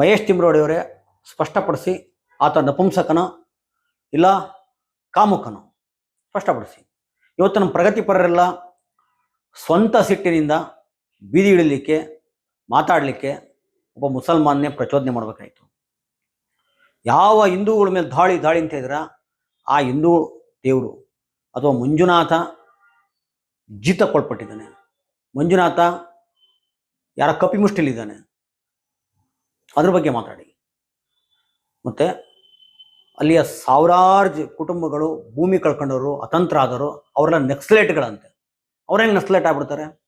ಮಹೇಶ್ ತಿಮ್ರೋಡಿಯವರೇ ಸ್ಪಷ್ಟಪಡಿಸಿ, ಆತ ನಪುಂಸಕನ, ಇಲ್ಲ ಕಾಮುಕನೋ ಸ್ಪಷ್ಟಪಡಿಸಿ. ಇವತ್ತು ನಮ್ಮ ಪ್ರಗತಿಪರರೆಲ್ಲ ಸ್ವಂತ ಸಿಟ್ಟಿನಿಂದ ಬೀದಿ ಇಳಿಲಿಕ್ಕೆ ಮಾತಾಡಲಿಕ್ಕೆ ಒಬ್ಬ ಮುಸಲ್ಮಾನ್ನೇ ಪ್ರಚೋದನೆ ಮಾಡಬೇಕಾಯಿತು. ಯಾವ ಹಿಂದೂಗಳ ಮೇಲೆ ದಾಳಿ ದಾಳಿ ಅಂತ ಇದ್ರ ಆ ಹಿಂದೂ ದೇವರು ಅಥವಾ ಮಂಜುನಾಥ ಜೀತಕ್ಕೊಳ್ಪಟ್ಟಿದ್ದಾನೆ. ಮಂಜುನಾಥ ಯಾರ ಕಪಿಮುಷ್ಟಿಲಿದ್ದಾನೆ ಅದ್ರ ಬಗ್ಗೆ ಮಾತಾಡಿ. ಮತ್ತೆ ಅಲ್ಲಿಯ ಸಾವಿರಾರು ಕುಟುಂಬಗಳು ಭೂಮಿ ಕಳ್ಕೊಂಡವರು, ಅತಂತ್ರ ಆದವರು, ಅವರೆಲ್ಲ ನೆಕ್ಸ್ಲೇಟ್ಗಳಂತೆ. ಅವ್ರ ನಕ್ಸಲೇಟ್ ಆಗ್ಬಿಡ್ತಾರೆ?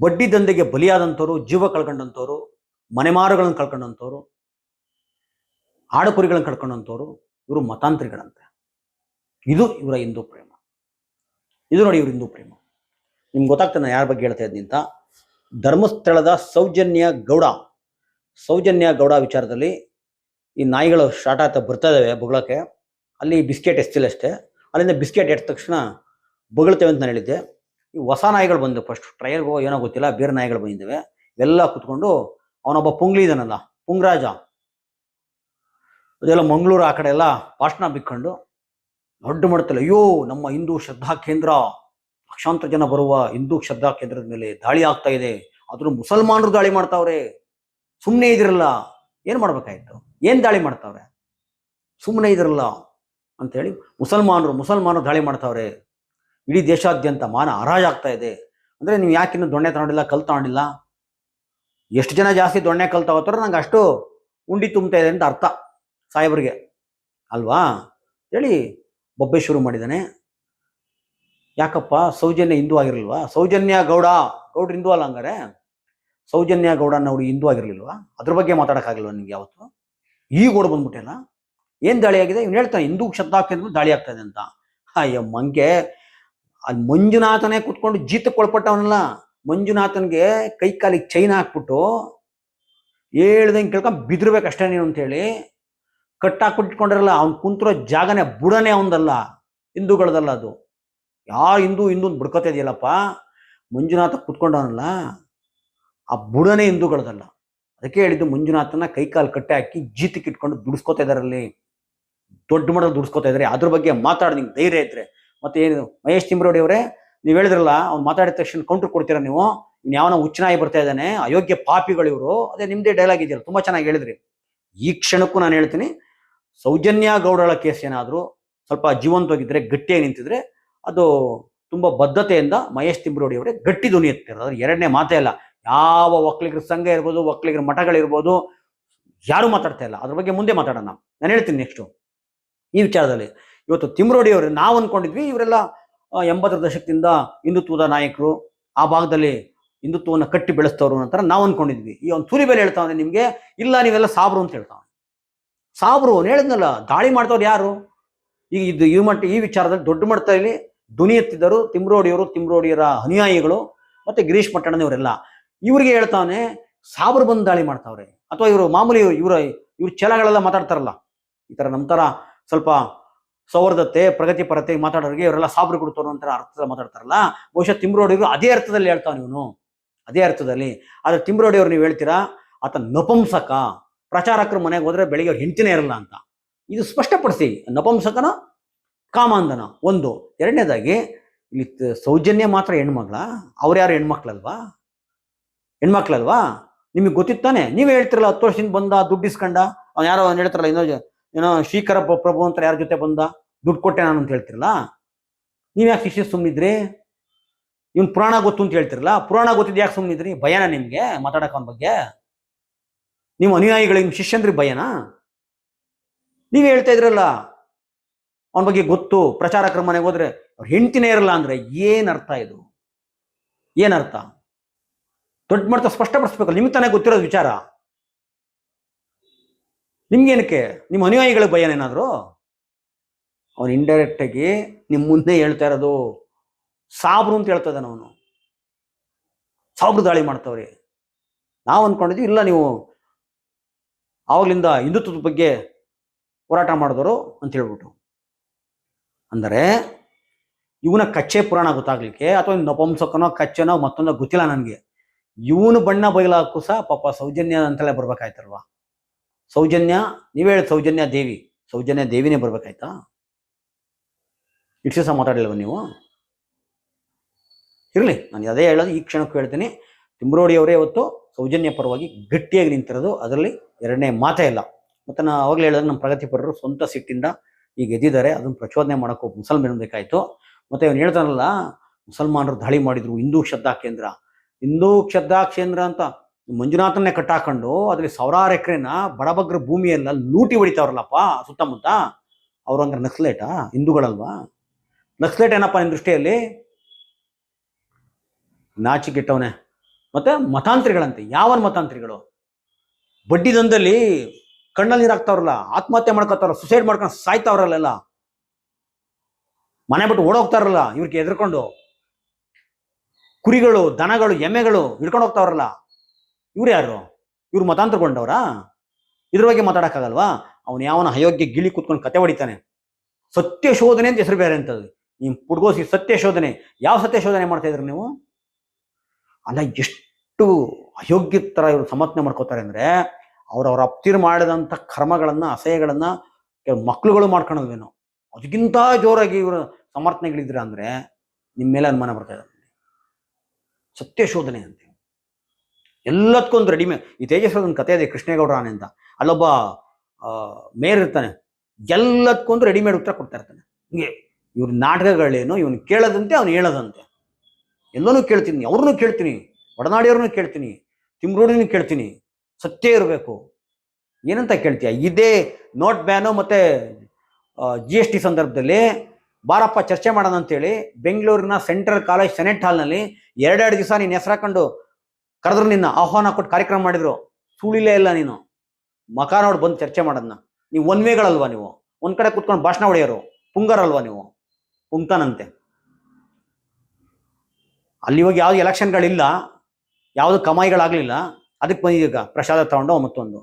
ಬಡ್ಡಿ ದಂಧೆಗೆ ಬಲಿಯಾದಂಥವ್ರು, ಜೀವ ಕಳ್ಕೊಂಡಂಥವ್ರು ಮನೆಮಾರುಗಳನ್ನು ಕಳ್ಕೊಂಡಂಥವ್ರು ಆಡುಕುರಿಗಳನ್ನು ಕಳ್ಕೊಂಡಂಥವ್ರು, ಇವರು ಮತಾಂತರಿಗಳಂತೆ. ಇದು ಇವರ ಹಿಂದೂ ಪ್ರೇಮ. ಇದು ನೋಡಿ ಇವ್ರ ಹಿಂದೂ ಪ್ರೇಮ. ನಿಮ್ಗೆ ಗೊತ್ತಾಗ್ತದೆ ನಾನು ಯಾರ ಬಗ್ಗೆ ಹೇಳ್ತಾ ಇದ್ದೀನಿ ಅಂತ. ಧರ್ಮಸ್ಥಳದ ಸೌಜನ್ಯ ಗೌಡ. ಸೌಜನ್ಯ ಗೌಡ ವಿಚಾರದಲ್ಲಿ ಈ ನಾಯಿಗಳು ಸ್ಟಾರ್ಟ್ ಆಗ್ತಾ ಬರ್ತಾ ಇದಾವೆ ಬೊಗಳಕ್ಕೆ. ಅಲ್ಲಿ ಬಿಸ್ಕೆಟ್ ಎಸ್ತಿಲ್ಲ ಅಷ್ಟೇ. ಅಲ್ಲಿಂದ ಬಿಸ್ಕೆಟ್ ಎಟ್ಟ ತಕ್ಷಣ ಬೊಗಳ್ತೇವೆ ಅಂತ ನಾನು ಹೇಳಿದ್ದೆ. ಈ ಹೊಸ ನಾಯಿಗಳು ಬಂದು ಫಸ್ಟ್ ಟ್ರಯಲ್ಗೋ ಏನೋ ಗೊತ್ತಿಲ್ಲ, ಬೇರೆ ನಾಯಿಗಳು ಬಂದಿದ್ದಾವೆ. ಎಲ್ಲ ಕುತ್ಕೊಂಡು ಅವನೊಬ್ಬ ಪುಂಗ್ಲಿ ಇದಾನಲ್ಲ, ಪುಂಗ್ರಾಜ. ಅದೆಲ್ಲ ಮಂಗಳೂರು ಆ ಕಡೆ ಎಲ್ಲ ಭಾಷಣ ಬಿಕ್ಕೊಂಡು ದೊಡ್ಡ ಮಾಡ್ತಲ್ಲ ಅಯ್ಯೋ, ನಮ್ಮ ಹಿಂದೂ ಶ್ರದ್ಧಾ ಕೇಂದ್ರ! ಲಕ್ಷಾಂತರ ಜನ ಬರುವ ಹಿಂದೂ ಶ್ರದ್ಧಾ ಕೇಂದ್ರದ ಮೇಲೆ ದಾಳಿ ಆಗ್ತಾ ಇದೆ. ಆದ್ರೂ ಮುಸಲ್ಮಾನರು ದಾಳಿ ಮಾಡ್ತಾವ್ರೆ. ಸುಮ್ಮನೆ ಇದಿರಲ್ಲ, ಏನು ಮಾಡ್ಬೇಕಾಯ್ತು? ಏನು ದಾಳಿ ಮಾಡ್ತಾವ್ರೆ? ಸುಮ್ಮನೆ ಇದಿರಲ್ಲ ಅಂತೇಳಿ ಮುಸಲ್ಮಾನರು ಮುಸಲ್ಮಾನರು ದಾಳಿ ಮಾಡ್ತಾವ್ರೆ. ಇಡೀ ದೇಶಾದ್ಯಂತ ಮಾನ ಹರಾಜಾಗ್ತಾ ಇದೆ. ಅಂದ್ರೆ ನೀವು ಯಾಕಿನ್ನೂ ದೊಣ್ಣೆ ತಗೊಂಡಿಲ್ಲ ಕಲ್ ತಗೊಂಡಿಲ್ಲ? ಎಷ್ಟು ಜನ ಜಾಸ್ತಿ ದೊಣ್ಣೆ ಕಲ್ ತಗೋತಾರೋ ನಂಗೆ ಅಷ್ಟು ಉಂಡಿ ತುಂಬ್ತಾ ಇದೆ ಅಂತ ಅರ್ಥ ಸಾಹೇಬ್ರಿಗೆ. ಅಲ್ವಾ? ಹೇಳಿ ಬೊಬ್ಬೆ ಶುರು ಮಾಡಿದ್ದಾನೆ. ಯಾಕಪ್ಪ? ಸೌಜನ್ಯ ಹಿಂದೂ ಆಗಿರಲ್ವಾ? ಸೌಜನ್ಯ ಗೌಡ, ಗೌಡ್ರು ಹಿಂದೂ ಅಲ್ಲ ಹಂಗಾರೆ? ಸೌಜನ್ಯ ಗೌಡ ಅನ್ನೋರು ಹಿಂದೂ ಆಗಿರ್ಲಿಲ್ವಾ? ಅದ್ರ ಬಗ್ಗೆ ಮಾತಾಡೋಕ್ಕಾಗಲ್ವ ನಿಮ್ಗೆ ಯಾವತ್ತು? ಈ ಓಡ್ ಬಂದ್ಬಿಟ್ಟೆಲ್ಲ ಏನು ದಾಳಿ ಆಗಿದೆ? ಇವ್ನು ಹೇಳ್ತಾನೆ, ಹಿಂದೂ ಶಬ್ದ ದಾಳಿ ಆಗ್ತಾ ಇದೆ ಅಂತ. ಅಯ್ಯ, ಮಂಗೆ. ಅಲ್ಲಿ ಮಂಜುನಾಥನೇ ಕುತ್ಕೊಂಡು ಜೀತಕ್ಕೆ ಒಳಪಟ್ಟವನಲ್ಲ. ಮಂಜುನಾಥನ್ಗೆ ಕೈ ಕಾಲಿಗೆ ಚೈನ್ ಹಾಕ್ಬಿಟ್ಟು ಹೇಳ್ದಂಗೆ ಕೇಳ್ಕೊಂಡ್ ಬಿದ್ರಬೇಕಷ್ಟೇ ನೀನು ಅಂತೇಳಿ. ಕಟ್ಟಾಕ್ಬಿಟ್ಕೊಂಡಿರಲ್ಲ ಅವ್ನು ಕುಂತಿರೋ ಜಾಗನೇ ಬುಡನೇ ಅವನದಲ್ಲ. ಹಿಂದೂಗಳದಲ್ಲ ಅದು. ಯಾರು ಹಿಂದೂ ಹಿಂದೂ ಬಿಡ್ಕೋತಾ ಇದೆಯಲ್ಲಪ್ಪ? ಮಂಜುನಾಥ ಕುತ್ಕೊಂಡವನಲ್ಲ. ಆ ಬುಡನೆ ಹಿಂದೂಗಳದಲ್ಲ ಅದಕ್ಕೆ ಹೇಳಿದ್ದು ಮಂಜುನಾಥನ ಕೈಕಾಲು ಕಟ್ಟೆ ಹಾಕಿ ಜೀತಕ್ಕೆ ಇಟ್ಕೊಂಡು ದುಡಿಸ್ಕೋತಾ ಇದಾರಲ್ಲಿ. ದೊಡ್ಡ ಮಟ್ಟದಲ್ಲಿ ದುಡಿಸ್ಕೋತಾ ಇದ್ದಾರೆ ಅದ್ರ ಬಗ್ಗೆ ಮಾತಾಡಿ ನಿಂಗೆ ಧೈರ್ಯ ಇದ್ರೆ. ಮತ್ತೆ ಏನು ಮಹೇಶ್ ತಿಮ್ರೋಡಿ ಅವರೇ, ನೀವು ಹೇಳಿದ್ರಲ್ಲ, ಅವ್ನು ಮಾತಾಡಿದ ತಕ್ಷಣ ಕೌಂಟರ್ ಕೊಡ್ತೀರಾ ನೀವು? ಇನ್ ಯಾವನ ಹುಚ್ಚನಾಗಿ ಬರ್ತಾ ಇದ್ದಾನೆ, ಅಯೋಗ್ಯ ಪಾಪಿಗಳು ಇವರು. ಅದೇ ನಿಮ್ದೇ ಡೈಲಾಗ್ ಇದೆಯಲ್ಲ, ತುಂಬಾ ಚೆನ್ನಾಗಿ ಹೇಳಿದ್ರಿ. ಈ ಕ್ಷಣಕ್ಕೂ ನಾನು ಹೇಳ್ತೀನಿ, ಸೌಜನ್ಯ ಗೌಡಳ ಕೇಸ್ ಏನಾದರೂ ಸ್ವಲ್ಪ ಜೀವಂತವಾಗಿದ್ರೆ, ಗಟ್ಟಿಯಾಗಿ ನಿಂತಿದ್ರೆ, ಅದು ತುಂಬಾ ಬದ್ಧತೆಯಿಂದ ಮಹೇಶ್ ತಿಮ್ರೋಡಿ ಅವರೇ ಗಟ್ಟಿ ಧ್ವನಿ ಎತ್ತಿರೋದು ಎರಡನೇ ಮಾತೇ ಇಲ್ಲ ಯಾವ ಒಕ್ಕಲಿಗರ ಸಂಘ ಇರ್ಬೋದು, ಒಕ್ಕಲಿಗರ ಮಠಗಳಿರ್ಬೋದು ಯಾರು ಮಾತಾಡ್ತಾ ಇಲ್ಲ. ಅದ್ರ ಬಗ್ಗೆ ಮುಂದೆ ಮಾತಾಡೋಣ. ನಾನು ಹೇಳ್ತೀನಿ ನೆಕ್ಸ್ಟು ಈ ವಿಚಾರದಲ್ಲಿ ಇವತ್ತು ತಿಮ್ರೋಡಿ ಅವರು, ನಾವು ಅಂದ್ಕೊಂಡಿದ್ವಿ ಇವರೆಲ್ಲ ಎಂಬತ್ತರ ದಶಕದಿಂದ ಹಿಂದುತ್ವದ ನಾಯಕರು, ಆ ಭಾಗದಲ್ಲಿ ಹಿಂದುತ್ವವನ್ನು ಕಟ್ಟಿ ಬೆಳೆಸ್ತವ್ರು ಅಂತಾರೆ ನಾವು ಅಂದ್ಕೊಂಡಿದ್ವಿ ಈ ಒಂದು ತುರಿ ಬೆಲೆ ಹೇಳ್ತಾವೆ ನಿಮಗೆ, ಇಲ್ಲ ನೀವೆಲ್ಲ ಸಾಬ್ರು ಅಂತ ಹೇಳ್ತಾವೆ ಸಾಬ್ರು ಹೇಳಿದ್ನಲ್ಲ, ದಾಳಿ ಮಾಡ್ತವ್ರು ಯಾರು? ಈಗ ಇದು, ಈ ಮಟ್ಟ, ಈ ವಿಚಾರದಲ್ಲಿ ದೊಡ್ಡ ಮಟ್ಟದಲ್ಲಿ ಧ್ವನಿ ಎತ್ತಿದ್ದರು ತಿಮ್ರೋಡಿಯವರು ತಿಮ್ರೋಡಿಯರ ಅನುಯಾಯಿಗಳು, ಮತ್ತೆ ಗಿರೀಶ್ ಪಟ್ಟಣದವರೆಲ್ಲ. ಇವ್ರಿಗೆ ಹೇಳ್ತಾನೆ, ಸಾಬ್ರು ಬಂದು ದಾಳಿ ಮಾಡ್ತಾವ್ರೆ. ಅಥವಾ ಇವರು ಮಾಮೂಲಿ ಇವರ, ಇವ್ರ ಛಲಗಳೆಲ್ಲ ಮಾತಾಡ್ತಾರಲ್ಲ, ಈ ಥರ ನಮ್ಮ ಥರ ಸ್ವಲ್ಪ ಸೌಹಾರ್ದತೆ ಪ್ರಗತಿಪರತೆ ಮಾತಾಡೋರಿಗೆ ಇವರೆಲ್ಲ ಸಾಬ್ರು ಕೊಡ್ತಾರೋ ಅಂತ ಅರ್ಥದಲ್ಲಿ ಮಾತಾಡ್ತಾರಲ್ಲ, ಬಹುಶಃ ತಿಮ್ರೋಡಿಯವರು ಅದೇ ಅರ್ಥದಲ್ಲಿ ಹೇಳ್ತಾನೆ ಇವನು. ಅದೇ ಅರ್ಥದಲ್ಲಿ. ಆದರೆ ತಿಮ್ರೋಡಿಯವ್ರು ನೀವು ಹೇಳ್ತೀರಾ, ಆತ ನಪುಂಸಕ. ಪ್ರಚಾರಕರು ಮನೆಗೆ ಹೋದ್ರೆ ಬೆಳಿಗ್ಗೆ ಅವ್ರು ಹೆಂಡತಿನೇ ಇರಲ್ಲ ಅಂತ. ಇದು ಸ್ಪಷ್ಟಪಡಿಸಿ, ನಪುಂಸಕನ ಕಾಮಾಂಧನ. ಒಂದು. ಎರಡನೇದಾಗಿ, ಇಲ್ಲಿ ಸೌಜನ್ಯ ಮಾತ್ರ ಹೆಣ್ಮಗಳ. ಅವ್ರು ಯಾರು ಹೆಣ್ಮಕ್ಳಲ್ವಾ? ಹೆಣ್ಮಕ್ಳಲ್ವಾ? ನಿಮಗೆ ಗೊತ್ತಿತ್ತಾನೆ ನೀವೇ ಹೇಳ್ತಿರಲ್ಲ ಹತ್ತು ವರ್ಷದಿಂದ ಬಂದ, ದುಡ್ಡು ಇಸ್ಕೊಂಡ, ಅವ್ನು ಯಾರೋ ಅವ್ನು ಹೇಳ್ತಾರಲ್ಲ ಇನ್ನೋ ಏನೋ ಶ್ರೀಕರ ಪ್ರ- ಪ್ರಭು ಅಂತ ಯಾರ ಜೊತೆ ಬಂದ, ದುಡ್ಡು ಕೊಟ್ಟೆ ನಾನು ಅಂತ ಹೇಳ್ತಿರಲ್ಲ? ನೀವು ಯಾಕೆ ಶಿಷ್ಯ ಸುಮ್ಮನಿದ್ರಿ ಇವ್ನು ಪುರಾಣ ಗೊತ್ತು ಅಂತ ಹೇಳ್ತಿರಲ್ಲ? ಪುರಾಣ ಗೊತ್ತಿದ್ದು ಯಾಕೆ ಸುಮ್ಮನಿದ್ರಿ ಭಯನ ನಿಮಗೆ ಮಾತಾಡೋಕೆ ಅವನ ಬಗ್ಗೆ? ನೀವು ಅನುಯಾಯಿಗಳಿಗೆ ನಿಮ್ಮ ಶಿಷ್ಯಂದ್ರಿ ಭಯನಾ? ನೀವೇ ಹೇಳ್ತಾ ಇದ್ರಲ್ಲ, ಅವನ ಬಗ್ಗೆ ಗೊತ್ತು, ಪ್ರಚಾರ ಮನೆಗೆ ಹೋದ್ರೆ ಅವ್ರು ಹೆಂಡ್ತಿನೇ ಇರಲ್ಲ ಅಂದ್ರೆ ಏನರ್ಥ ಇದು? ಏನರ್ಥ ದೊಡ್ಡ ಮಟ್ಟ ಸ್ಪಷ್ಟಪಡಿಸ್ಬೇಕು. ನಿಮ್ಗೆ ತಾನೇ ಗೊತ್ತಿರೋದು ವಿಚಾರ. ನಿಮ್ಗೇನಕ್ಕೆ ನಿಮ್ಮ ಅನುಯಾಯಿಗಳಿಗೆ ಭಯನೇನಾದ್ರು ಅವನು ಇಂಡೈರೆಕ್ಟ್ ನಿಮ್ಮ ನಿಮ್ ಮುಂದೆ ಹೇಳ್ತಾ ಇರೋದು ಸಾಬ್ರು ಅಂತ ಹೇಳ್ತಾ ಇದ್ದಾನೆ ಅವನು. ಸಾಬ್ರು ದಾಳಿ ಮಾಡ್ತಾವ್ರಿ. ನಾವು ಅನ್ಕೊಂಡಿದ್ವಿ ಇಲ್ಲ ನೀವು ಆವಾಗ್ಲಿಂದ ಹಿಂದುತ್ವದ ಬಗ್ಗೆ ಹೋರಾಟ ಮಾಡಿದವರು ಅಂತ ಹೇಳ್ಬಿಟ್ಟು. ಅಂದರೆ ಇವನ ಕಚ್ಚೆ ಪುರಾಣ ಗೊತ್ತಾಗ್ಲಿಕ್ಕೆ ಅಥವಾ ನಪಂಸಕನೋ ಕಚ್ಚೆನೋ ಮತ್ತೊಂದೋ ಗೊತ್ತಿಲ್ಲ ನನಗೆ. ಇವನು ಬಣ್ಣ ಬಯಲಾಕು ಸಹ ಪಾಪ ಸೌಜನ್ಯ ಅಂತಲೇ ಬರ್ಬೇಕಾಯ್ತಲ್ವಾ? ಸೌಜನ್ಯ, ನೀವೇ ಹೇಳಿ ಸೌಜನ್ಯ ದೇವಿ, ಸೌಜನ್ಯ ದೇವಿನೇ ಬರ್ಬೇಕಾಯ್ತಾ? ಇಷ್ಟು ಸಹ ಮಾತಾಡಿಲ್ವ ನೀವು? ಇರಲಿ, ನಾನು ಅದೇ ಹೇಳೋದು, ಈ ಕ್ಷಣಕ್ಕೂ ಹೇಳ್ತೀನಿ. ತಿಮ್ರೋಡಿಯವರೇ ಇವತ್ತು ಸೌಜನ್ಯ ಪರವಾಗಿ ಗಟ್ಟಿಯಾಗಿ ನಿಂತಿರೋದು, ಅದರಲ್ಲಿ ಎರಡನೇ ಮಾತೇ ಇಲ್ಲ. ಮತ್ತು ನಾನು ಅವಾಗಲೇ ಹೇಳಿದ್ರೆ ನಮ್ಮ ಪ್ರಗತಿಪರರು ಸ್ವಂತ ಸಿಟ್ಟಿಂದ ಈಗ ಎದ್ದಿದ್ದಾರೆ, ಅದನ್ನು ಪ್ರಚೋದನೆ ಮಾಡೋಕ್ಕೂ ಮುಸಲ್ಮಾನ ಬೇಕಾಯಿತು. ಮತ್ತು ಇವನು ಹೇಳ್ತಾನಲ್ಲ, ಮುಸಲ್ಮಾನರು ದಾಳಿ ಮಾಡಿದ್ರು ಹಿಂದೂ ಶ್ರದ್ಧಾ ಕೇಂದ್ರ. ಹಿಂದೂ ಕೇಂದ್ರ ಅಂತ ಮಂಜುನಾಥನ್ನೇ ಕಟ್ಟಾಕೊಂಡು ಅದ್ರಲ್ಲಿ ಸಾವಿರಾರು ಎಕರೆನ ಬಡಬಗ್ರ ಭೂಮಿಯೆಲ್ಲ ಲೂಟಿ ಹೊಡಿತಾವ್ರಲ್ಲಪ್ಪ, ಸುತ್ತಮುತ್ತ? ಅವ್ರು ಹಂಗಾರೆ ನಕ್ಸಲೇಟಾ? ಹಿಂದೂಗಳಲ್ವಾ? ನಕ್ಸಲೇಟ್ ಏನಪ್ಪ ನಿನ್ನ ದೃಷ್ಟಿಯಲ್ಲಿ? ನಾಚಿಕೆಟ್ಟವನೆ. ಮತ್ತೆ ಮತಾಂತ್ರಿಗಳಂತೆ ಯಾವ ಮತಾಂತ್ರಿಗಳು? ಬಡ್ಡಿ ದಂಧಲ್ಲಿ ಕಣ್ಣಲ್ಲಿ ನೀರು ಹಾಕ್ತಾವ್ರಲ್ಲ ಆತ್ಮಹತ್ಯೆ ಮಾಡ್ಕೊತಾರ ಸುಸೈಡ್ ಮಾಡ್ಕೊಂಡು ಸಾಯ್ತಾವ್ರಲ್ಲೆಲ್ಲ ಮನೆ ಬಿಟ್ಟು ಓಡೋಗ್ತಾರಲ್ಲ ಇವ್ರಿಗೆ ಎದ್ರಕೊಂಡು. ಕುರಿಗಳು, ದನಗಳು, ಎಮ್ಮೆಗಳು ಹಿಡ್ಕೊಂಡು ಹೋಗ್ತಾವ್ರಲ್ಲ, ಇವ್ರು ಯಾರು? ಇವ್ರು ಮತಾಂತರಗೊಂಡವ್ರಾ? ಇದ್ರ ಬಗ್ಗೆ ಮಾತಾಡಕ್ಕಾಗಲ್ವಾ? ಅವನು ಯಾವನ ಅಯೋಗ್ಯ ಗಿಳಿ ಕೂತ್ಕೊಂಡು ಕತೆ ಹೊಡಿತಾನೆ. ಸತ್ಯ ಶೋಧನೆ ಅಂತ ಹೆಸರು ಬೇರೆ ಅಂತದ್ದು ನಿಮ್ಮ ಪುಡ್ಗೋಸಿ ಸತ್ಯ ಶೋಧನೆ. ಯಾವ ಸತ್ಯ ಶೋಧನೆ ಮಾಡ್ತಾ ಇದ್ರಿ ನೀವು? ಅಲ್ಲ, ಎಷ್ಟು ಅಯೋಗ್ಯ ತರ ಇವರು ಸಮರ್ಥನೆ ಮಾಡ್ಕೋತಾರೆ ಅಂದ್ರೆ ಅವ್ರವ್ರ ಅಪ್ತಿರ್ ಮಾಡಿದಂಥ ಕರ್ಮಗಳನ್ನ, ಅಸಹ್ಯಗಳನ್ನ ಕೆಲವು ಮಕ್ಳುಗಳು ಮಾಡ್ಕೊಳೋದೇನು ಅದಕ್ಕಿಂತ ಜೋರಾಗಿ ಇವರು ಸಮರ್ಥನೆಗಳಿದ್ರ ಅಂದ್ರೆ ನಿಮ್ಮ ಮೇಲೆ ಅನುಮಾನ ಬರ್ತಾ ಇದೆ. ಸತ್ಯ ಶೋಧನೆ ಅಂತೆ ಎಲ್ಲದಕ್ಕೊಂದು ರೆಡಿಮೇ ಈ ತೇಜಸ್ವರದೊಂದು ಕತೆ ಇದೆ ಕೃಷ್ಣೇಗೌಡ ಆನೆ ಅಂತ. ಅಲ್ಲೊಬ್ಬ ಆ, ಮೇಯರ್ ಇರ್ತಾನೆ. ಎಲ್ಲದಕ್ಕೊಂದು ರೆಡಿಮೇಡ್ ಉತ್ತರ ಕೊಡ್ತಾ ಇರ್ತಾನೆ. ಹಿಂಗೆ ಇವ್ರ ನಾಟಕಗಳೇನು ಇವನು ಕೇಳದಂತೆ ಅವನು ಹೇಳದಂತೆ. ಎಲ್ಲನೂ ಕೇಳ್ತೀನಿ ಅವ್ರನ್ನೂ ಕೇಳ್ತೀನಿ ಒಡನಾಡಿಯವ್ರನ್ನೂ ಕೇಳ್ತೀನಿ ತಿಮ್ರೋಡಿನೂ ಕೇಳ್ತೀನಿ. ಸತ್ಯ ಇರಬೇಕು. ಏನಂತ ಕೇಳ್ತೀಯ? ಇದೇ ನೋಟ್ ಬ್ಯಾನು ಮತ್ತೆ ಜಿ ಎಸ್ ಟಿ ಸಂದರ್ಭದಲ್ಲಿ ಬಾರಪ್ಪ ಚರ್ಚೆ ಮಾಡೋಣ ಅಂತೇಳಿ ಬೆಂಗಳೂರಿನ ಸೆಂಟ್ರಲ್ ಕಾಲೇಜ್ ಸೆನೆಟ್ ಹಾಲ್ನಲ್ಲಿ ಎರಡೆರಡು ದಿವಸ ನೀನು ಹೆಸರಾಕೊಂಡು ಕರೆದ್ರು ನಿನ್ನ ಆಹ್ವಾನ ಕೊಟ್ಟು ಕಾರ್ಯಕ್ರಮ ಮಾಡಿದ್ರು. ಸುಳಿಲೇ ಇಲ್ಲ ನೀನು. ಮಕ ನೋಡಿ ಬಂದು ಚರ್ಚೆ ಮಾಡೋದನ್ನ ನೀವು ಒನ್ ವೇಗಳಲ್ವಾ ನೀವು? ಒಂದ್ ಕಡೆ ಕುತ್ಕೊಂಡು ಭಾಷಣ ಹೊಡೆಯೋರು. ಪುಂಗರಲ್ವಾ ನೀವು? ಪುಂಕನಂತೆ ಅಲ್ಲಿ ಇವಾಗ ಯಾವ್ದು ಎಲೆಕ್ಷನ್ಗಳಿಲ್ಲ, ಯಾವುದು ಕಮಾಯಿಗಳಾಗ್ಲಿಲ್ಲ, ಅದಕ್ಕೆ ಬಂದಿದ್ದೀಗ ಪ್ರಸಾದ ತಗೊಂಡು ಮತ್ತೊಂದು.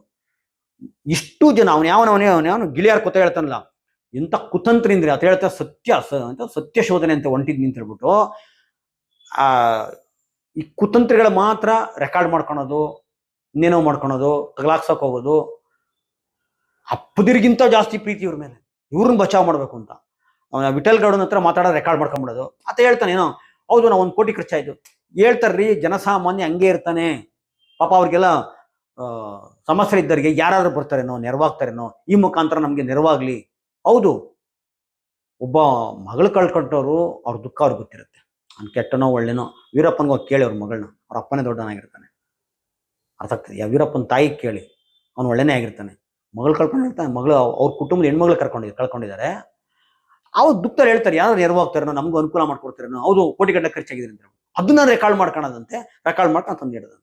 ಇಷ್ಟು ಜನ, ಅವನು ಯಾವನವನೇ, ಅವನೇ ಗಿಳಿಯಾರ್ ಕೊತ್ತ ಹೇಳ್ತಾನಲ್ಲ ಇಂಥ ಕುತಂತ್ರ ಅಂದರೆ ಅಂತ ಹೇಳ್ತಾ ಸತ್ಯ ಅಂತ ಸತ್ಯ ಶೋಧನೆ ಅಂತ ಹೊಂಟಿದ್ನಿ ಅಂತ ಹೇಳ್ಬಿಟ್ಟು ಆ, ಈ ಕುತಂತ್ರಿಗಳು ಮಾತ್ರ ರೆಕಾರ್ಡ್ ಮಾಡ್ಕೊಳೋದು ಇನ್ನೇನೋ ಮಾಡ್ಕೊಳೋದು ತಗಲಾಕ್ಸಕ್ ಹೋಗೋದು, ಅಪ್ಪದಿರಿಗಿಂತ ಜಾಸ್ತಿ ಪ್ರೀತಿ ಇವ್ರ ಮೇಲೆ. ಇವ್ರನ್ನ ಬಚಾವ್ ಮಾಡಬೇಕು ಅಂತ. ಅವನ ವಿಠಲ್ ಗೌಡನ ಹತ್ರ ಮಾತಾಡೋ ರೆಕಾರ್ಡ್ ಮಾಡ್ಕೊಂಬಿಡೋದು. ಆತ ಹೇಳ್ತಾನೆ, ಏನೋ, ಹೌದು, ನಾವು ಒಂದು ಕೋಟಿ ಖರ್ಚಾಯ್ತು. ಹೇಳ್ತಾರ್ರಿ, ಜನಸಾಮಾನ್ಯ ಹಂಗೆ ಇರ್ತಾನೆ. ಪಾಪ ಅವ್ರಿಗೆಲ್ಲ ಸಮಸ್ಯೆ ಇದ್ದವರಿಗೆ ಯಾರಾದ್ರೂ ಬರ್ತಾರೇನೋ, ನೆರವಾಗ್ತಾರೇನೋ, ಈ ಮುಖಾಂತರ ನಮಗೆ ನೆರವಾಗ್ಲಿ. ಹೌದು. ಒಬ್ಬ ಮಗಳು ಕಳ್ಕೊಂಡವರು, ಅವ್ರ ದುಃಖ ಅವ್ರಿಗೆ ಗೊತ್ತಿರುತ್ತೆ. ಅವ್ನು ಕೆಟ್ಟನೋ ಒಳ್ಳೆನೋ, ವೀರಪ್ಪನಿಗೆ ಹೋಗಿ ಕೇಳಿ ಅವ್ರ ಮಗಳನ್ನ ಅವ್ರ ಅಪ್ಪನೇ ದೊಡ್ಡನಾಗಿರ್ತಾನೆ. ಅರ್ಥ ಆಗ್ತದೆ. ಯಾವ ವೀರಪ್ಪನ ತಾಯಿ ಕೇಳಿ, ಅವ್ನು ಒಳ್ಳೆನೇ ಆಗಿರ್ತಾನೆ. ಮಗಳು ಕಳ್ಕೊಂಡಿರ್ತಾನೆ ಮಗಳು ಅವ್ರ ಕುಟುಂಬದ ಹೆಣ್ಮಗಳು ಕರ್ಕೊಂಡಿದ್ದಾರೆ ಕಳ್ಕೊಂಡಿದ್ದಾರೆ. ಅವ್ರು ದುಃಖದಲ್ಲಿ ಹೇಳ್ತಾರೆ, ಯಾರು ನೆರವಾಗ್ತಾರೋ ನಮ್ಗೆ ಅನುಕೂಲ ಮಾಡ್ಕೊಡ್ತಾರೇನೋ, ಹೌದು ಕೋಟಿ ಗಂಟೆ ಖರ್ಚಾಗಿದೆ ಅಂತ. ಅದನ್ನ ರೆಕಾರ್ಡ್ ಮಾಡ್ಕೊಳದಂತೆ ರೆಕಾರ್ಡ್ ಮಾಡ್ಕೊಂಡು ತಂದು ಇಡೋದಂತೆ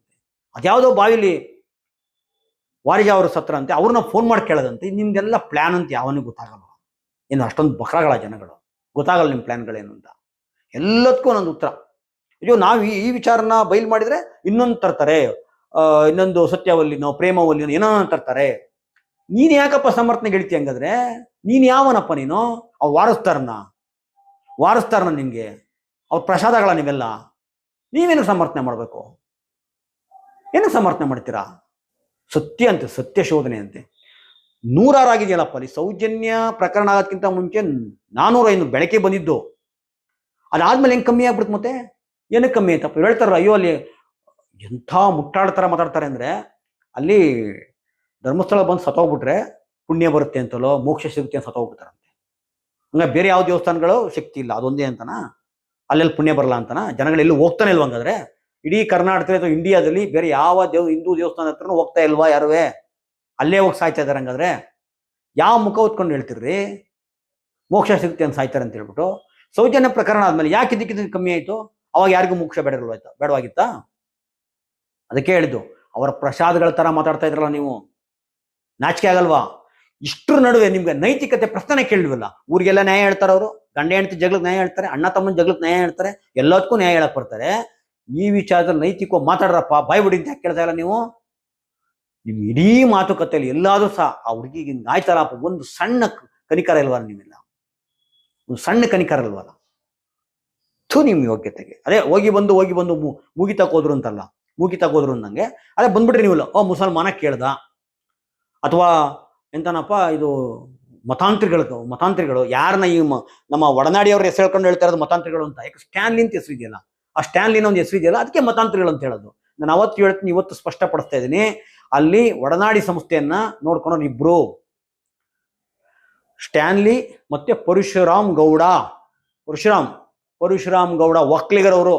ಅದ್ಯಾವುದೋ ಬಾವಿಲಿ ವಾರಿಜಾ ಅವರು ಸತ್ರ ಅಂತೆ, ಅವ್ರನ್ನ ಫೋನ್ ಮಾಡಿ ಕೇಳೋದಂತೆ ನಿಮ್ದೆಲ್ಲ ಪ್ಲಾನ್ ಅಂತ ಯಾವನಿಗೂ ಗೊತ್ತಾಗಲ್ಲ. ಏನು ಅಷ್ಟೊಂದು ಬಕ್ರಗಳ ಜನಗಳು. ಗೊತ್ತಾಗಲ್ಲ ನಿಮ್ಮ ಪ್ಲ್ಯಾನ್ಗಳೇನು ಅಂತ. ಎಲ್ಲದಕ್ಕೂ ಒಂದೊಂದು ಉತ್ತರ. ಅಯ್ಯೋ, ನಾವು ಈ ಈ ವಿಚಾರನ ಬಯಲು ಮಾಡಿದರೆ ಇನ್ನೊಂದು ತರ್ತಾರೆ. ಇನ್ನೊಂದು ಸತ್ಯವಲ್ಲಿನೋ, ಪ್ರೇಮವಲ್ಲಿನೋ ಏನೋ ತರ್ತಾರೆ. ನೀನು ಯಾಕಪ್ಪ ಸಮರ್ಥನೆ ಗೆಳ್ತಿ ಹಂಗಾದ್ರೆ? ನೀನು ಯಾವನಪ್ಪ ನೀನು? ಅವ್ರು ವಾರಿಸ್ತಾರನ್ನ ವಾರಿಸ್ತಾರನ ನಿನಗೆ ಅವ್ರ ಪ್ರಸಾದಗಳ ನೀವೆಲ್ಲ. ನೀವೇನು ಸಮರ್ಥನೆ ಮಾಡಬೇಕು? ಏನು ಸಮರ್ಥನೆ ಮಾಡ್ತೀರಾ? ಸತ್ಯ ಅಂತೆ, ಸತ್ಯ ಶೋಧನೆ ಅಂತೆ. ನೂರಾರು ಆಗಿದೆಯಲ್ಲಪ್ಪ ಅಲ್ಲಿ ಸೌಜನ್ಯ ಪ್ರಕರಣ ಆಗೋದಕ್ಕಿಂತ ಮುಂಚೆ ನಾನೂರ ಐನೂರು ಬೆಳಕೆ ಬಂದಿದ್ದು. ಅದಾದ್ಮೇಲೆ ಹೆಂಗೆ ಕಮ್ಮಿ ಆಗ್ಬಿಡ್ತು ಮತ್ತೆ? ಏನಕ್ಕೆ ಕಮ್ಮಿ ಆಯ್ತಪ್ಪ? ಹೇಳ್ತಾರ ಅಯ್ಯೋ, ಅಲ್ಲಿ ಎಂಥ ಮುಟ್ಟಾಡ್ತಾರ ಮಾತಾಡ್ತಾರೆ ಅಂದ್ರೆ ಅಲ್ಲಿ ಧರ್ಮಸ್ಥಳ ಬಂದು ಸತ್ತೋಗ್ಬಿಟ್ರೆ ಪುಣ್ಯ ಬರುತ್ತೆ ಅಂತಲೋ, ಮೋಕ್ಷ ಸಿಗುತ್ತೆ ಅಂತ ಸತ್ತೋಗ್ಬಿಡ್ತಾರಂತೆ. ಹಂಗ ಬೇರೆ ಯಾವ ದೇವಸ್ಥಾನಗಳು ಶಕ್ತಿ ಇಲ್ಲ, ಅದೊಂದೇ ಅಂತನಾ? ಅಲ್ಲೆಲ್ಲಿ ಪುಣ್ಯ ಬರಲ್ಲ ಅಂತನಾ? ಜನಗಳೆಲ್ಲೂ ಹೋಗ್ತಾನೆ ಇಲ್ವಾ ಹಂಗಾದ್ರೆ ಇಡೀ ಕರ್ನಾಟಕದಲ್ಲಿ ಅಥವಾ ಇಂಡಿಯಾದಲ್ಲಿ ಬೇರೆ ಯಾವ ದೇವ್, ಹಿಂದೂ ದೇವಸ್ಥಾನ ಹತ್ರನೂ ಹೋಗ್ತಾ ಇಲ್ವಾ ಯಾರುವೆ? ಅಲ್ಲೇ ಹೋಗಿ ಸಾಯ್ತಾ ಇದ್ದಾರೆ ಹಂಗಾದ್ರೆ ಯಾವ ಮುಖ ಹೊತ್ಕೊಂಡು ಹೇಳ್ತಿರ್ರಿ? ಮೋಕ್ಷ ಸಿಗುತ್ತೆ ಅಂತ ಸಾಯ್ತಾರೆ ಅಂತ ಹೇಳ್ಬಿಟ್ಟು ಸೌಜನ್ಯ ಪ್ರಕರಣ ಆದ್ಮೇಲೆ ಯಾಕೆ ಇದಕ್ಕಿಂತ ಕಮ್ಮಿ ಆಯ್ತು? ಅವಾಗ ಯಾರಿಗೂ ಮೋಕ್ಷ ಬೇಡಲ್ವಾಯ್ತಾ ಬೇಡವಾಗಿತ್ತಾ? ಅದಕ್ಕೆ ಹೇಳಿದ್ದು, ಅವರ ಪ್ರಸಾದಗಳ ತರ ಮಾತಾಡ್ತಾ ಇದ್ರಲ್ಲ ನೀವು. ನಾಚಿಕೆ ಆಗಲ್ವಾ? ಇಷ್ಟ್ರ ನಡುವೆ ನಿಮ್ಗೆ ನೈತಿಕತೆ ಪ್ರಶ್ನೆ ಕೇಳಿಲ್ವಲ್ಲ? ಊರಿಗೆಲ್ಲ ನ್ಯಾಯ ಹೇಳ್ತಾರೆ ಅವರು. ಗಂಡ ಹೆಂಡತಿ ಜಗಳಕ್ಕೆ ನ್ಯಾಯ ಹೇಳ್ತಾರೆ, ಅಣ್ಣ ತಮ್ಮನ ಜಗಳಕ್ಕೆ ನ್ಯಾಯ ಹೇಳ್ತಾರೆ, ಎಲ್ಲದಕ್ಕೂ ನ್ಯಾಯ ಹೇಳಕ್ ಬರ್ತಾರೆ. ಈ ವಿಚಾರದಲ್ಲಿ ನೈತಿಕ ಮಾತಾಡ್ರಪ್ಪ, ಬಾಯ್ ಅಂತ ಯಾಕೆ ಕೇಳ್ತಾ ಇಲ್ಲ ನೀವು? ಇಡೀ ಮಾತುಕತೆಯಲ್ಲಿ ಎಲ್ಲಾದರೂ ಸಹ ಆ ಹುಡುಗಿಗೆ ಆಯ್ತಲ್ಲಪ್ಪ ಒಂದು ಸಣ್ಣ ಕನಿಕರ ಇಲ್ವಲ್ಲ ನೀವೆಲ್ಲ? ಒಂದು ಸಣ್ಣ ಕನಿಕರ ಇಲ್ವಲ್ಲ? ಥೂ, ನಿಮ್ಮ ಯೋಗ್ಯತೆಗೆ. ಅದೇ ಹೋಗಿ ಬಂದು ಹೋಗಿ ಬಂದು ಮು- ಮುಗಿತಕ್ ಹೋದ್ರು ಅಂತಲ್ಲ ತಕೋದ್ರು ಅಂದಂಗೆ, ಅದೇ ಬಂದ್ಬಿಟ್ರಿ ನೀವಿಲ್ಲ, ಓ, ಮುಸಲ್ಮಾನ ಕೇಳ್ದ? ಅಥವಾ ಎಂತನಪ್ಪ ಇದು ಮತಾಂತ್ರಿಗಳು ಮತಾಂತ್ರಿಗಳು, ಯಾರನ್ನ ಈ ನಮ್ಮ ಒಡನಾಡಿಯವ್ರ ಹೆಸರು ಹೇಳ್ಕೊಂಡು ಹೇಳ್ತಾ ಇರೋದು ಮತಾಂತ್ರಿಗಳು ಅಂತ. ಯಾಕೆ ಸ್ಟ್ಯಾನ್ಲಿ ಅಂತ ಹೆಸರು ಇದೆಯಲ್ಲ? ಆ ಸ್ಟ್ಯಾನ್ಲಿನ ಒಂದು ಹೆಸರು ಇದೆಯಲ್ಲ? ಅದಕ್ಕೆ ಮತಾಂತ್ರಿಗಳು ಅಂತ ಹೇಳೋದು. ನಾನು ಅವತ್ತು ಹೇಳ್ತೀನಿ, ಇವತ್ತು ಸ್ಪಷ್ಟಪಡಿಸ್ತಾ ಇದ್ದೀನಿ. ಅಲ್ಲಿ ಒಡನಾಡಿ ಸಂಸ್ಥೆಯನ್ನ ನೋಡ್ಕೊಂಡವ್ರು ಇಬ್ರು. ಸ್ಟ್ಯಾನ್ಲಿ ಮತ್ತೆ ಪರಶುರಾಮ್ ಗೌಡ. ಪರಶುರಾಮ್ ಪರಶುರಾಮ್ ಗೌಡ ಒಕ್ಕಲಿಗರವರು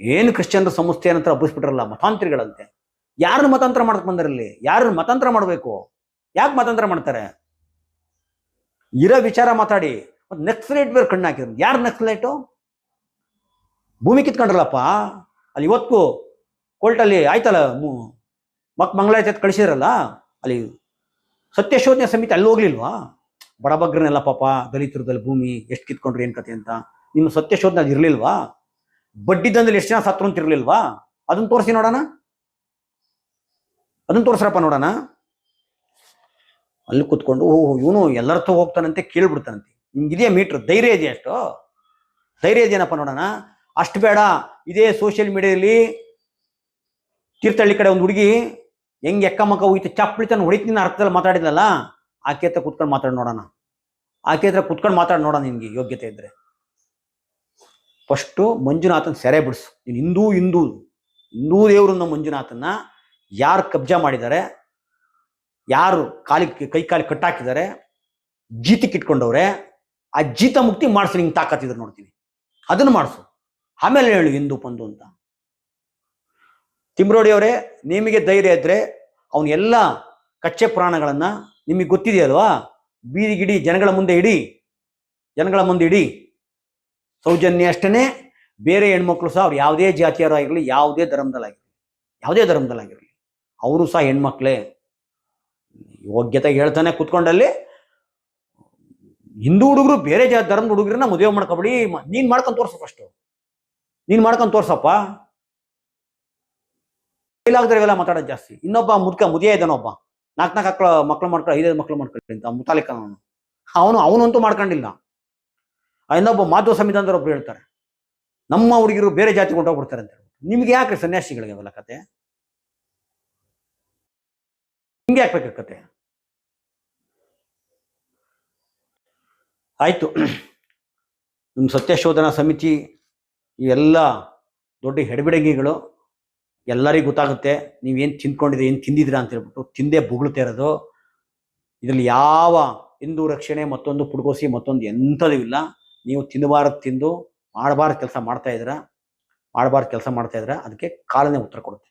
ಏನು ಕ್ರಿಶ್ಚಿಯನ್ರ ಸಂಸ್ಥೆ ಅಂತ ಹಬ್ಬಿಸ್ಬಿಟ್ರಲ್ಲ ಮತಾಂತ್ರಿಗಳಂತೆ. ಯಾರನ್ನ ಮತಾಂತರ ಮಾಡಕ್ ಬಂದರಲ್ಲಿ ಯಾರನ್ನ ಮತಾಂತರ ಮಾಡಬೇಕು? ಯಾಕೆ ಮತಾಂತರ ಮಾಡ್ತಾರೆ? ಇರೋ ವಿಚಾರ ಮಾತಾಡಿ. ನಕ್ಸಲೈಟ್ ಬೇರೆ ಕಣ್ಣು ಹಾಕಿದ್ರು. ಯಾರು ನಕ್ಸಲೈಟು ಭೂಮಿ ಕಿತ್ಕೊಂಡ್ರಲ್ಲಪ್ಪ? ಅಲ್ಲಿ ಇವತ್ತು ಕೋರ್ಟಲ್ಲಿ ಆಯ್ತಲ್ಲ ಮಕ್ ಮಂಗಳಾಯ್ತು ಕಳಿಸಿದ್ರಲ್ಲ, ಅಲ್ಲಿ ಸತ್ಯಶೋಧನೆ ಸಮಿತಿ ಅಲ್ಲಿ ಹೋಗ್ಲಿಲ್ವಾ? ಬಡಬಗ್ರನೆಲ್ಲ ಪಾಪ ದಲಿತರದಲ್ಲಿ ಭೂಮಿ ಎಷ್ಟು ಕಿತ್ಕೊಂಡ್ರಿ ಏನ್ ಕತೆ ಅಂತ. ನಿಮ್ಮ ಸತ್ಯಶೋಧನೆ ಅದು ಇರ್ಲಿಲ್ವಾ? ಬಡ್ಡಿ ದಂದಲ್ಲಿ ಎಷ್ಟು ಜನ ಸತ್ರು ಅಂತ ಇರ್ಲಿಲ್ವಾ? ಅದನ್ನ ತೋರಿಸಿ ನೋಡೋಣ. ಅದನ್ನ ತೋರಿಸ್ರಪ್ಪ ನೋಡೋಣ. ಅಲ್ಲಿ ಕುತ್ಕೊಂಡು, ಓಹ್ ಇವನು ಎಲ್ಲರ ಹತ್ರ ಹೋಗ್ತಾನಂತೆ ಕೇಳ್ಬಿಡ್ತಾನಂತೆ. ನಿಮ್ಗಿದೆಯಾ ಮೀಟ್ರ್? ಧೈರ್ಯ ಇದೆಯಾ ಅಷ್ಟು? ಧೈರ್ಯ ಇದೆಯೇನಪ್ಪ ನೋಡೋಣ. ಅಷ್ಟು ಬೇಡ, ಇದೇ ಸೋಷಿಯಲ್ ಮೀಡಿಯಾದಲ್ಲಿ ತೀರ್ಥಹಳ್ಳಿ ಕಡೆ ಒಂದು ಹುಡುಗಿ ಹೆಂಗೆ ಎಕ್ಕ ಮಕ್ಕ ಹೋಯ್ತು ಚಪ್ಪಳಿ ತನ್ನ ಹೊಡಿತೀನಿ ಅರ್ಥದಲ್ಲಿ ಮಾತಾಡಿದ್ಲಲ್ಲ ಆಕೆ ಹತ್ರ ಕುತ್ಕೊಂಡು ಮಾತಾಡಿ ನೋಡೋಣ. ಆಕೆ ಹತ್ರ ಕುತ್ಕೊಂಡು ಮಾತಾಡಿ ನೋಡೋಣ ನಿನ್ಗೆ ಯೋಗ್ಯತೆ ಇದ್ರೆ. ಫಸ್ಟು ಮಂಜುನಾಥನ್ ಸೆರೆ ಬಿಡಿಸು. ನೀನು ಹಿಂದೂ ಹಿಂದೂ ಹಿಂದೂ ದೇವರನ್ನ ಮಂಜುನಾಥನ್ನ ಯಾರು ಕಬ್ಜಾ ಮಾಡಿದ್ದಾರೆ ಯಾರು ಕಾಲಿಗೆ ಕೈ ಕಾಲಿಗೆ ಕಟ್ಟಾಕಿದ್ದಾರೆ ಜೀತಕ್ಕೆ ಇಟ್ಕೊಂಡವ್ರೆ ಆ ಜೀತ ಮುಕ್ತಿ ಮಾಡಿಸಿ, ನಿಂಗೆ ತಾಕತ್ತಿದ್ರು ನೋಡ್ತೀನಿ. ಅದನ್ನು ಮಾಡಿಸು. ಆಮೇಲೆ ಹೇಳು ಹಿಂದೂ ಪಂದು ಅಂತ. ತಿಮ್ರೋಡಿ ಅವರೇ, ನಿಮಗೆ ಧೈರ್ಯ ಇದ್ರೆ ಅವನ ಎಲ್ಲ ಕಚ್ಚೆ ಪ್ರಾಣಗಳನ್ನ ನಿಮಗೆ ಗೊತ್ತಿದೆಯಲ್ವಾ? ಬೀದಿಗಿಡಿ ಜನಗಳ ಮುಂದೆ ಇಡಿ. ಜನಗಳ ಮುಂದೆ ಇಡಿ. ಸೌಜನ್ಯ ಅಷ್ಟೇ ಬೇರೆ ಹೆಣ್ಮಕ್ಳು ಸಹ ಅವ್ರು ಯಾವುದೇ ಜಾತಿಯರಾಗಿರಲಿ ಯಾವುದೇ ಧರ್ಮದಲ್ಲಾಗಿರಲಿ ಯಾವುದೇ ಧರ್ಮದಲ್ಲಾಗಿರಲಿ, ಅವರು ಸಹ ಹೆಣ್ಮಕ್ಳೇ. ಯೋಗ್ಯತೆ ಹೇಳ್ತಾನೆ ಕುತ್ಕೊಂಡಲ್ಲಿ. ಹಿಂದೂ ಹುಡುಗರು ಬೇರೆ ಜಾ, ಧರ್ಮದ ಹುಡುಗರನ್ನ ಮದುವೆ ಮಾಡ್ಕೊಬಿಡಿ. ನೀನು ಮಾಡ್ಕೊಂಡು ತೋರ್ಸಪ್ಪ ತೋರ್ಸು ಫಸ್ಟ್ ಮಾಡ್ಕೊಂಡು ಮಾಡ್ಕೊಂಡ್ ತೋರ್ಸಪ್ಪ. ಕೈಲಾಗದ್ರೆ ಇವೆಲ್ಲ ಮಾತಾಡೋದು ಜಾಸ್ತಿ. ಇನ್ನೊಬ್ಬ ಮುದ್ಕ ಮುದಿಯ ಇದ್ದಾನೊಬ್ಬ ನಾಲ್ಕು ನಾಲ್ಕು ಮಕ್ಕಳು ಮಕ್ಳು ಮಾಡ್ಕೊಳ್ಳಿ ಐದೈದು ಮಕ್ಕಳು ಮಾಡ್ಕೊಳ್ಳಿ ಅಂತ, ಮುತಾಲಿಕ ಅವನು. ಅವನು, ಅವನಂತೂ ಮಾಡ್ಕೊಂಡಿಲ್ಲ. ಇನ್ನೊಬ್ಬ ಮಾಧವ ಸಂವಿಧಾನದವ್ರು ಒಬ್ರು ಹೇಳ್ತಾರೆ. ನಮ್ಮ ಹುಡುಗಿರು ಬೇರೆ ಜಾತಿ ಕೊಂಡೋಗ್ಬಿಡ್ತಾರೆ ಅಂತ ಹೇಳ್ಬಿಟ್ಟು. ನಿಮ್ಗೆ ಯಾಕೆ ಸನ್ಯಾಸಿಗಳಿಗೆ ಅವೆಲ್ಲ ಕತೆ? ನಿಮ್ಗೆ ಯಾಕೆ ಬೇಕು ಕತೆ? ಆಯ್ತು. ನಿಮ್ಮ ಸತ್ಯಶೋಧನಾ ಸಮಿತಿ ಎಲ್ಲ ದೊಡ್ಡ ಹೆಡಬಿಡಂಗಿಗಳು ಎಲ್ಲರಿಗೂ ಗೊತ್ತಾಗುತ್ತೆ ನೀವೇನು ತಿಂದ್ಕೊಂಡಿದ್ರೆ ಏನು ತಿಂದಿದ್ದೀರಾ ಅಂತ ಹೇಳ್ಬಿಟ್ಟು ತಿಂದೇ ಬುಗುಳ್ತಾ ಇರೋದು. ಇದರಲ್ಲಿ ಯಾವ ಹಿಂದೂ ರಕ್ಷಣೆ ಮತ್ತೊಂದು ಪುಡ್ಕೋಸಿ ಮತ್ತೊಂದು ಎಂಥದೂ ಇಲ್ಲ. ನೀವು ತಿನ್ನಬಾರದು ತಿಂದು ಮಾಡಬಾರ್ದು ಕೆಲಸ ಮಾಡ್ತಾ ಇದ್ದೀರಾ, ಮಾಡಬಾರ್ದು ಕೆಲಸ ಮಾಡ್ತಾ ಇದ್ದೀರಾ, ಅದಕ್ಕೆ ಕಾಲನೇ ಉತ್ತರ ಕೊಡುತ್ತೆ.